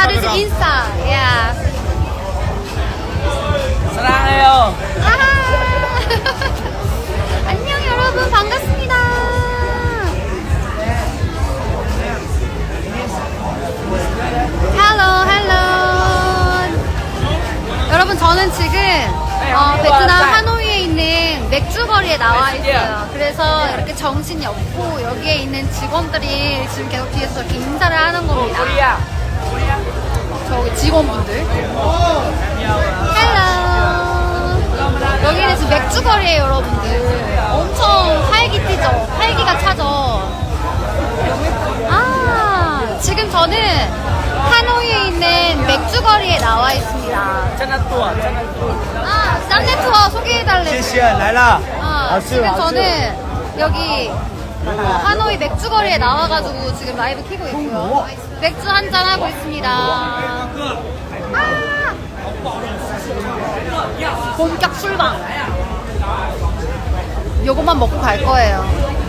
Uh, this is Insta. Yeah. 사랑해요. 아. 안녕 여러분 반갑습니다. Hello, 여러분 저는 지금 어, 베트남 하노이에 있는 맥주거리에 나와 있어요. 그래서 이렇게 정신이 없고 여기에 있는 직원들이 지금 계속 뒤에서 이렇게 인사를 하는 겁니다. 저기 직원분들. 헬로. 여기는 지금 맥주거리에요, 여러분들. 엄청 활기 뛰죠? 활기가 차죠? 아, 지금 저는 하노이에 있는 맥주거리에 나와 있습니다. 짜나또와 짜나또. 아, 쌈네 투어 소개해달래. 제시야, 라라. 어, 아, 지금 저는 여기 하노이 맥주거리에 나와가지고 지금 라이브 키고 있고요. 맥주 한 잔 하고 있습니다. 아! 본격 술방. 요것만 먹고 갈 거예요.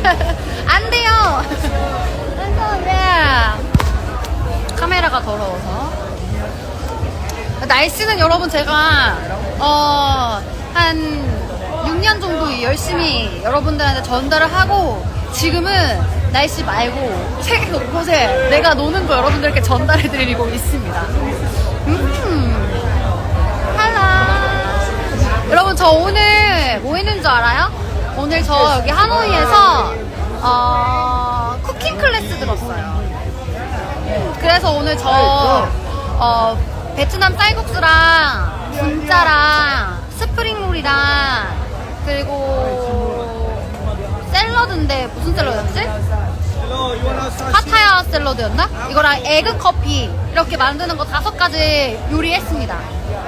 안 돼요. 야. 카메라가 더러워서. 날씨는 여러분 제가, 어, 한 6년 정도 열심히 여러분들한테 전달을 하고, 지금은 날씨 말고 세계 곳곳에 내가 노는 거 여러분들께 전달해 드리고 있습니다. 음. 할라. 여러분 저 오늘 뭐 했는 줄 알아요? 오늘 저 여기 하노이에서 어, 쿠킹 클래스 들었어요. 그래서 오늘 저 어, 베트남 쌀국수랑 분짜랑 스프링롤이랑 그리고 샐러드인데 무슨 샐러드였지? 파타야 샐러드였나? 이거랑 에그 커피 이렇게 만드는 거 다섯 가지 요리했습니다.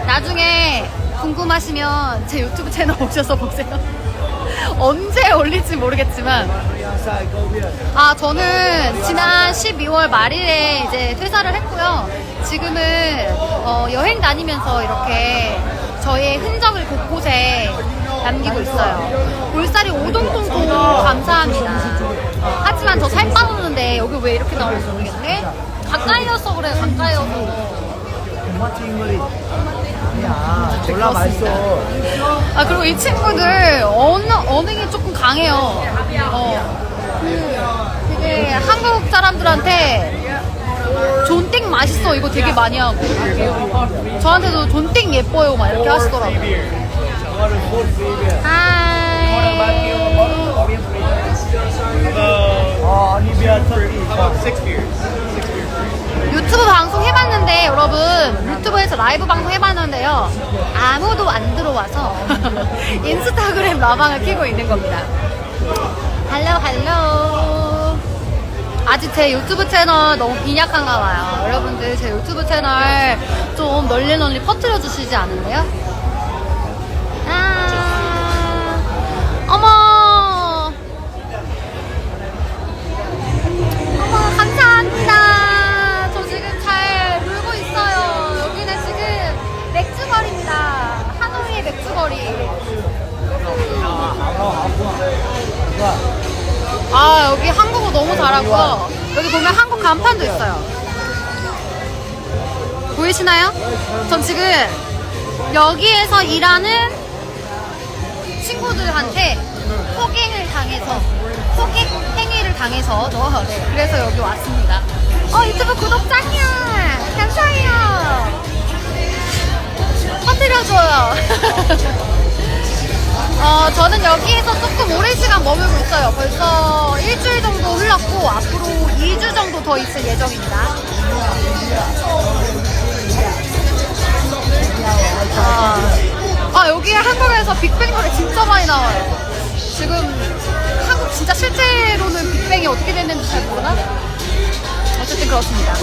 나중에 궁금하시면 제 유튜브 채널 오셔서 보세요. 언제 올릴지 모르겠지만 아 저는 지난 12월 말일에 이제 퇴사를 했고요. 지금은 어, 여행 다니면서 이렇게 저의 흔적을 곳곳에 남기고 있어요. 볼살이 오동통통 감사합니다. 하지만 저 살 빠졌는데 여기 왜 이렇게 나오는지 모르겠네. 가까이여서 그래 가까이여서. 토마토 야, 졸라 맛있어. 아 그리고 이 친구들 언어 언행이 조금 강해요. 어. 그 되게 한국 사람들한테 존땡 맛있어 이거 되게 많이 하고 저한테도 존땡 예뻐요 막 이렇게 하시더라고 요. 하이. 어, 아니비아 터키. 유튜브 방송 해봤는데 여러분. 유튜브에서 라이브 방송 해봤는데요. 아무도 안 들어와서 인스타그램 라방을 키고 있는 겁니다. 할로 할로 아직 제 유튜브 채널 너무 빈약한가 봐요. 여러분들 제 유튜브 채널 좀 널리 널리 퍼뜨려 주시지 않을래요? 간판도 있어요. 보이시나요? 전 지금 여기에서 일하는 친구들한테 폭행을 당해서 폭행 행위를 당해서 그래서 여기 왔습니다. 어 유튜브 구독 짱이야 감사해요. 퍼뜨려줘요. 어 저는 여기에서 조금 오랜 시간 머물고 있어요. 벌써 일주일 정도 흘렀고 앞으로 2주 정도 더 있을 예정입니다. 아, 아 여기 한국에서 빅뱅 노래 진짜 많이 나와요. 지금 한국 진짜 실제로는 빅뱅이 어떻게 됐는지 잘 모르나? 어쨌든 그렇습니다.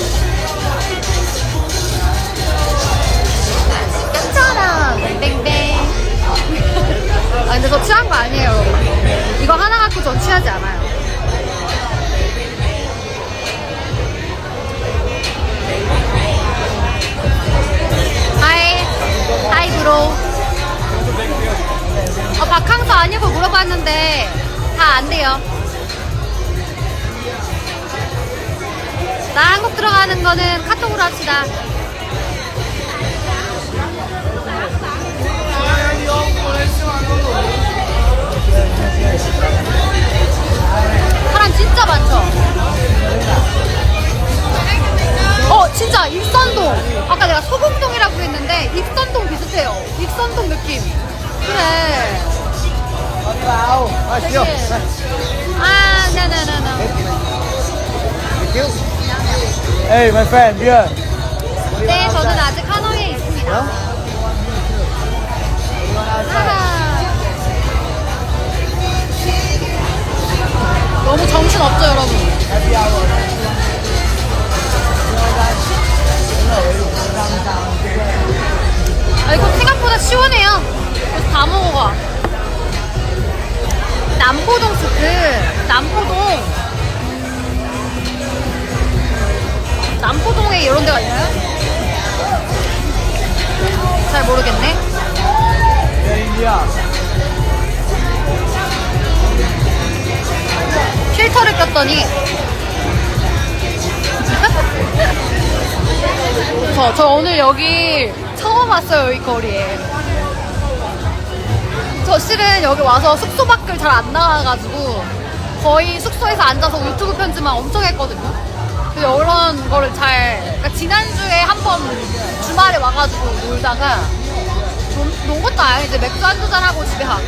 깜짝아 뱅뱅. 아 근데 저 취한 거 아니에요 여러분. 이거 하나 갖고 전 취하지 않아요. 하이 하이 브로. 어, 박항서 아니고 물어봤는데 다 안 돼요. 나 한국 들어가는 거는 카톡으로 합시다. 사람 진짜 많죠? 어, 진짜 익선동. 아까 내가 소금동이라고 했는데 익선동 비슷해요. 익선동 느낌. 그래. à, siêu 그치? Đây, 아, 네네네네. thank you hey my friend here 네, 저는 아직 하노이에 있습니다. 하하. 남포동 스프, 남포동. 남포동에 이런 데가 있나요? 잘 모르겠네. 필터를 꼈더니 저, 저 오늘 여기 처음 왔어요 이 거리에 저 실은 여기 와서 숙소 밖을 잘 안 나와가지고 거의 숙소에서 앉아서 유튜브 편집만 엄청 했거든요 그래서 이런 거를 잘 그러니까 지난주에 한 번 주말에 와가지고 놀다가 논, 논 것도 아니지 맥주 한두 잔 하고 집에 갔고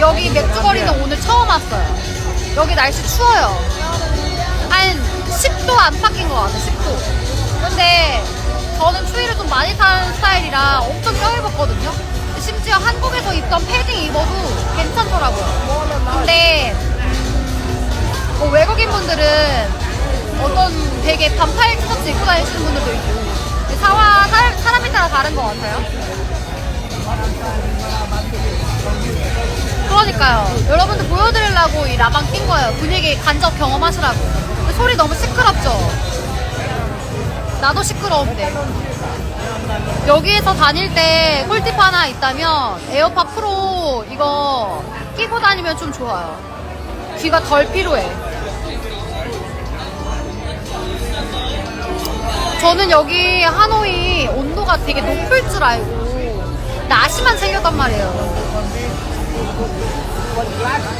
여기 맥주거리는 오늘 처음 왔어요. 여기 날씨 추워요. 한 10도 안팎인 것 같아요, 10도. 근데 저는 추위를 좀 많이 타는 스타일이라 엄청 껴입었거든요. 심지어 한국에서 입던 패딩 입어도 괜찮더라고요. 근데 뭐 외국인 분들은 어떤 되게 반팔 티셔츠 입고 다니시는 분들도 있고 사와 사, 사람에 따라 다른 것 같아요. 그러니까요. 여러분들 보여드리려고 이 라방 낀 거예요. 분위기 간접 경험하시라고. 소리 너무 시끄럽죠? 나도 시끄러운데. 여기에서 다닐 때 꿀팁 하나 있다면 에어팟 프로 이거 끼고 다니면 좀 좋아요. 귀가 덜 피로해. 저는 여기 하노이 온도가 되게 높을 줄 알고 나시만 챙겼단 말이에요.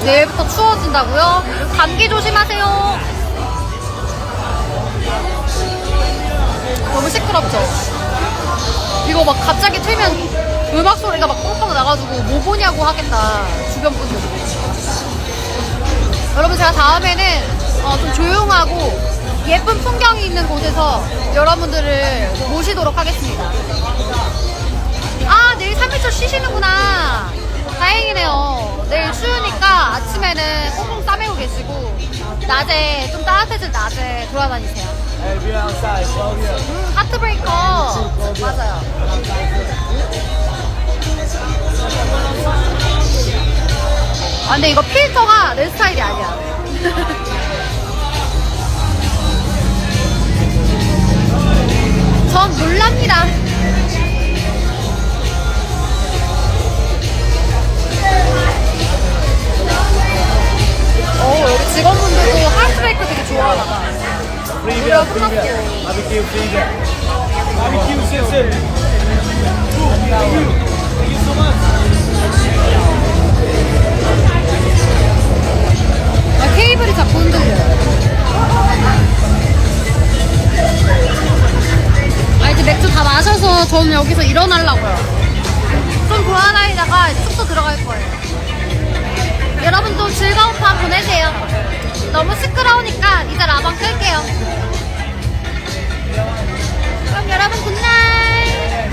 내일부터 추워진다고요? 감기 조심하세요. 너무 시끄럽죠? 이거 막 갑자기 틀면 음악 소리가 막 뻥뻥 나가지고 뭐 보냐고 하겠다. 주변 분들. 여러분 제가 다음에는 어, 좀 조용하고 예쁜 풍경이 있는 곳에서 여러분들을 모시도록 하겠습니다. 아, 내일 3일째 쉬시는구나. 다행이네요. 내일 쉬우니까 아침에는 꽁꽁 싸매고 계시고, 낮에, 좀 따뜻해질 낮에 돌아다니세요. outside here 음, 하트브레이커. 맞아요. 아, 근데 이거 필터가 내 스타일이 아니야. 전 놀랍니다. Thank you thank you so much 아, 케이블이 자꾸 흔들려요. 아, 이제 맥주 다 마셔서 저는 여기서 일어나려고요. 좀 돌아다니다가 숙소 들어갈 거예요. 여러분도 즐거운 밤 보내세요. 너무 시끄러우니까 이제 라방 끌게요. 그럼 여러분 굿나잇.